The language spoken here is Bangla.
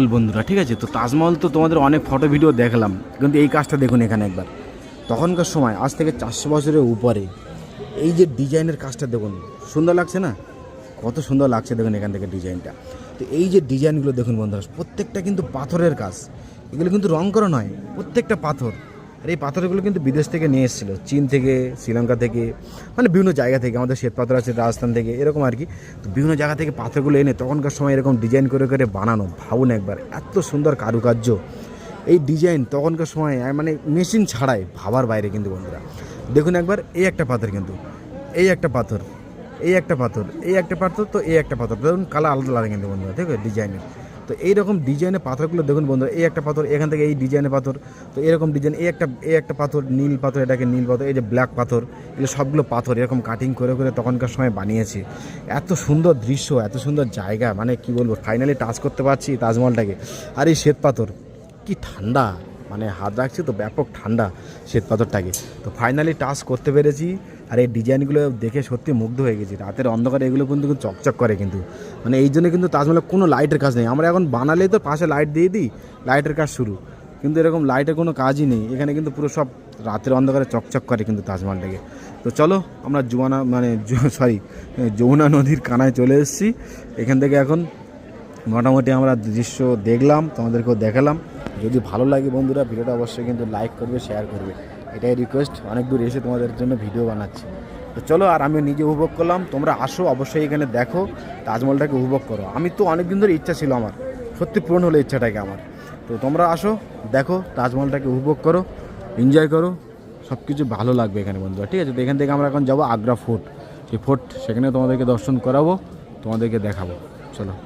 তাজমহল বন্ধুরা, ঠিক আছে? তো তাজমহল তো তোমাদের অনেক ফটো ভিডিও দেখলাম। কিন্তু এই কাজটা দেখুন এখানে একবার। তখনকার সময়, আজ থেকে চারশো বছরের উপরে, এই যে ডিজাইনের কাজটা দেখুন, সুন্দর লাগছে না? কত সুন্দর লাগছে দেখুন এখান থেকে ডিজাইনটা। তো এই যে ডিজাইনগুলো দেখুন বন্ধুরা, প্রত্যেকটা কিন্তু পাথরের কাজ। এগুলো কিন্তু রং করা নয়, প্রত্যেকটা পাথর। আর এই পাথরগুলো কিন্তু বিদেশ থেকে নিয়ে এসেছিল। চীন থেকে, শ্রীলঙ্কা থেকে মানে বিভিন্ন জায়গা থেকে, আমাদের শ্বেত পাথর আছে রাজস্থান থেকে, এরকম আর কি। তো বিভিন্ন জায়গা থেকে পাথরগুলো এনে তখনকার সময় এরকম ডিজাইন করে করে বানানো। ভাবুন একবার, এত সুন্দর কারুকার্য। এই ডিজাইন তখনকার সময় মানে মেশিন ছাড়াই ভাবার বাইরে কিন্তু বন্ধুরা। দেখুন একবার, এই একটা পাথর কিন্তু, এই একটা পাথর, এই একটা পাথর, এই একটা পাথর, তো এই একটা পাথর। দেখুন কালার আলাদা লাগে কিন্তু বন্ধুরা, ঠিক ডিজাইনের তো এইরকম ডিজাইনের পাথরগুলো দেখুন বন্ধুরা, এই একটা পাথর, এখান থেকে এই ডিজাইনের পাথর, তো এরকম ডিজাইন এই একটা এই একটা পাথর, নীল পাথর, এটাকে নীল পাথর, এই যে ব্ল্যাক পাথর, এগুলো সবগুলো পাথর, এরকম কাটিং করে করে তখনকার সময় বানিয়েছে। এত সুন্দর দৃশ্য, এত সুন্দর জায়গা মানে কি বলব ফাইনালি টাচ করতে পারছি তাজমহলটাকে। আর এই শ্বেত পাথর, কি ঠান্ডা মানে হাত রাখছি তো ব্যাপক ঠান্ডা শ্বেত পাথরটাকে। তো ফাইনালি টাচ করতে পেরেছি। আর এই ডিজাইনগুলো দেখে সত্যি মুগ্ধ হয়ে গেছি। রাতের অন্ধকারে এগুলো কিন্তু চকচক করে কিন্তু। মানে এই জন্য কিন্তু তাজমহলে কোনো লাইটের কাজ নেই। আমরা এখন বানালেই তো পাশে লাইট দিয়ে দিই লাইটের কাজ শুরু। কিন্তু এরকম লাইটের কোনো কাজই নেই। এখানে কিন্তু পুরো সব রাতের অন্ধকারে চকচক করে কিন্তু তাজমহলটাকে। তো চলো আমরা জুয়ানা মানে সরি যমুনা নদীর কানায় চলে এসেছি। এখান থেকে এখন মোটামুটি আমরা দৃশ্য দেখলাম, তোমাদেরকেও দেখালাম। যদি ভালো লাগে বন্ধুরা, ভিডিওটা অবশ্যই কিন্তু লাইক করবে শেয়ার করবে। এটাই রিকোয়েস্ট অনেক দূর এসে তোমাদের জন্য ভিডিও বানাচ্ছি। তো চলো আর আমি নিজে উপভোগ করলাম, তোমরা আসো অবশ্যই এখানে দেখো, তাজমহলটাকে উপভোগ করো। আমি তো অনেক দিন ধরে ইচ্ছা ছিল আমার, সত্যি পূরণ হলো ইচ্ছাটাকে আমার। তো তোমরা আসো, দেখো, তাজমহলটাকে উপভোগ করো এনজয় করো সব কিছু ভালো লাগবে এখানে বন্ধুরা, ঠিক আছে? তো এখান থেকে আমরা এখন যাব আগ্রা ফোর্ট। সেই ফোর্ট, সেখানে তোমাদেরকে দর্শন করাবো, তোমাদেরকে দেখাবো। চলো।